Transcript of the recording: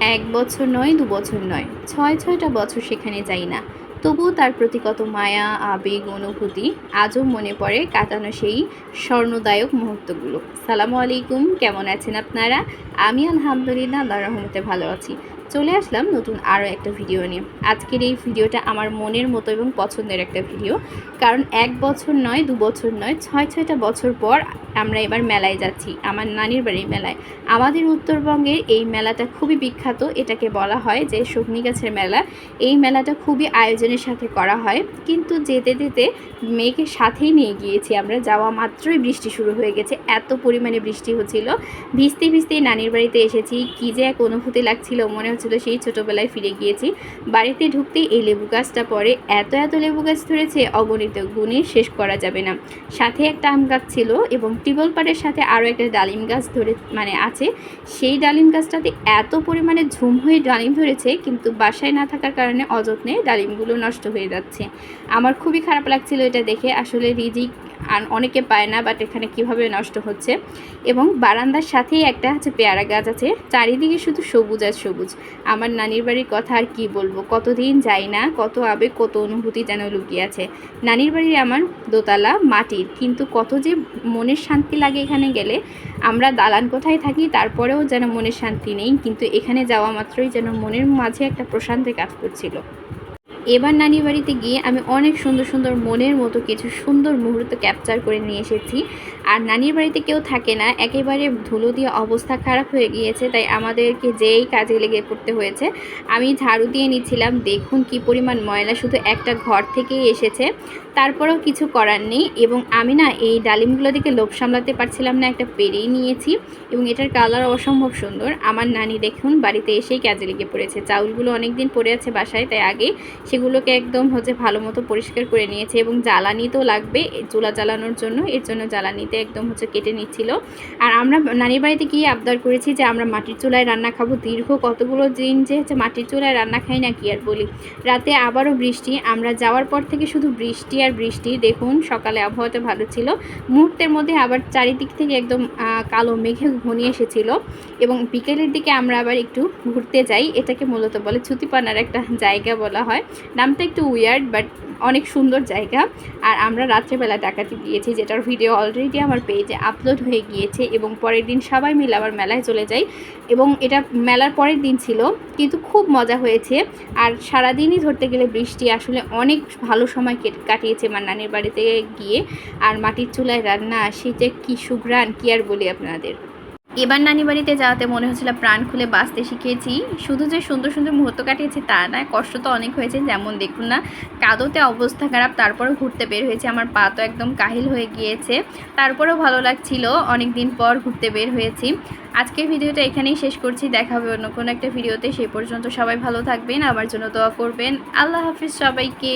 এক বছর নয়, দু বছর নয়। ছয়, ছয়টা বছর সেখানে যাই না। তবুও তার প্রতি কত মায়া, আবেগ, অনুভূতি আজও মনে পড়ে কাটানো সেই স্বর্ণদায়ক মুহূর্তগুলো। সালামু আলাইকুম, কেমন আছেন আপনারা? আমি আলহামদুলিল্লাহ আল্লাহ রহমতে ভালো আছি। চলে আসলাম নতুন আরও একটা ভিডিও নিয়ে। আজকের এই ভিডিওটা আমার মনের মতো এবং পছন্দের একটা ভিডিও। কারণ এক বছর নয়, দু বছর নয়, ছয়, ছয়টা বছর পর আমরা এবার মেলায় যাচ্ছি, আমার নানির বাড়ির মেলায়। আমাদের উত্তরবঙ্গের এই মেলাটা খুবই বিখ্যাত, এটাকে বলা হয় যে শগ্নি গাছের মেলা। এই মেলাটা খুবই আয়োজনের সাথে করা হয়, কিন্তু যেতে যেতে মেয়েকে সাথেই নিয়ে গিয়েছি আমরা, যাওয়া মাত্রই বৃষ্টি শুরু হয়ে গেছে, এত পরিমাণে বৃষ্টি হচ্ছিল। ভিজতে ভিজতেই নানির বাড়িতে এসেছি, কী যে এক অনুভূতি লাগছিল, মনে হচ্ছিল সেই ছোটোবেলায় ফিরে গিয়েছি। বাড়িতে ঢুকতেই এই লেবু গাছটা পরে। এত এত লেবু গাছ ধরেছে, অগণিত গুণে শেষ করা যাবে না। সাথে একটা আম গাছ ছিল এবং টিবল পাড়ের সাথে আরও একটা ডালিম গাছ ধরে মানে আছে। সেই ডালিম গাছটাতে এত পরিমাণে ঝুম হয়ে ডালিম ধরেছে, কিন্তু বাসায় না থাকার কারণে অযত্নে ডালিমগুলো নষ্ট হয়ে যাচ্ছে। আমার খুবই খারাপ লাগছিল এটা দেখে। আসলে রিজিক আর অনেকে পায় না, বাট এখানে কীভাবে নষ্ট হচ্ছে। এবং বারান্দার সাথেই একটা হচ্ছে পেয়ারা গাছ আছে। চারিদিকে শুধু সবুজ আর সবুজ। আমার নানির বাড়ির কথা আর কি বলব? কতদিন যাই না, কত আবেগ, কত অনুভূতি যেন লুকিয়ে আছে। নানির বাড়ি আমার দোতলা, মাটির। কিন্তু কত যে মনের শান্তি লাগে এখানে গেলে, আমরা দালান কোথায় থাকি তারপরেও যেন মনের শান্তি নেই। কিন্তু এখানে যাওয়া মাত্রই যেন মনের মাঝে একটা প্রশান্তি কাজ করছিল। এবার নানি বাড়িতে গিয়ে আমি অনেক সুন্দর সুন্দর মনের মতো কিছু সুন্দর মুহূর্ত ক্যাপচার করে নিয়ে এসেছি। আর নানির বাড়িতে কেউ থাকে না, একেবারে ধুলো দিয়ে অবস্থা খারাপ হয়ে গিয়েছে, তাই আমাদেরকে যেই কাজে লেগে পড়তে হয়েছে। আমি ঝাড়ু দিয়ে নিচ্ছিলাম, দেখুন কি পরিমাণ ময়লা, শুধু একটা ঘর থেকেই এসেছে। তারপরেও কিছু করার নেই এবং আমি না এই ডালিমগুলো দিকে লোভ সামলাতে পারছিলাম না, একটা পেরেই নিয়েছি এবং এটার কালার অসম্ভব সুন্দর। আমার নানি দেখুন বাড়িতে এসেই কাজে লেগে পড়েছে। চাউলগুলো অনেক দিন পড়ে আছে বাসায়, তাই আগে সেগুলোকে একদম হচ্ছে ভালো মতো পরিষ্কার করে নিয়েছে এবং জ্বালানি তো লাগবে চুলা জ্বালানোর জন্য, এর জন্য জ্বালানিতে একদম হচ্ছে কেটে নিচ্ছিল। আর আমরা নানির বাড়িতে গিয়ে আবদার করেছি যে আমরা মাটির চুলায় রান্না খাব। দীর্ঘ কতগুলো দিন যে হচ্ছে মাটির চুলায় রান্না খাই না কি আর বলি। রাতে আবারও বৃষ্টি, আমরা যাওয়ার পর থেকে শুধু বৃষ্টি আর বৃষ্টি, দেখুন, সকালে আবহাওয়াটা ভালো ছিল। মুহূর্তের মধ্যে আবার চারিদিক থেকে একদম কালো মেঘে ঘনিয়ে এসেছিল এবং বিকেলের দিকে আমরা আবার একটু ঘুরতে যাই। এটাকে মূলত বলে ছুতিপানার একটা জায়গা বলা হয়। নামটা একটু উইয়ার্ড বাট অনেক সুন্দর জায়গা। আর আমরা রাত্রেবেলা ডাকাতি দিয়েছি, যেটার ভিডিও অলরেডি আমার পেজে আপলোড হয়ে গিয়েছে এবং পরের দিন সবাই মিলে আবার মেলায় চলে যাই। এবং এটা মেলার পরের দিন ছিল, কিন্তু খুব মজা হয়েছে। আর সারাদিনই ধরতে গেলে বৃষ্টি আসলে অনেক ভালো সময় কেটে কাটিয়েছে আমার নানির বাড়িতে গিয়ে। আর মাটির চুলায় রান্না শীতে কি সুঘ্রাণ, কি আর বলি আপনাদের? এবার নানি বাড়িতে যাওয়াতে মনে হচ্ছিল প্রাণ খুলে বাঁচতে শিখেছি। শুধু যে সুন্দর সুন্দর মুহূর্ত কাটিয়েছি তা নয়, কষ্ট তো অনেক হয়েছে, যেমন দেখুন না, কাদোতে অবস্থা খারাপ, তারপরেও ঘুরতে বের হয়েছে, আমার পা তো একদম কাহিল হয়ে গিয়েছে। তারপরেও ভালো লাগছিল অনেক দিন পর ঘুরতে বের হয়েছি। আজকের ভিডিওটা এখানেই শেষ করছি, দেখা হবে অন্য কোনো একটা ভিডিওতে সেই পর্যন্ত সবাই ভালো থাকবেন, আমার জন্য দোয়া করবেন। আল্লাহ হাফিজ সবাইকে।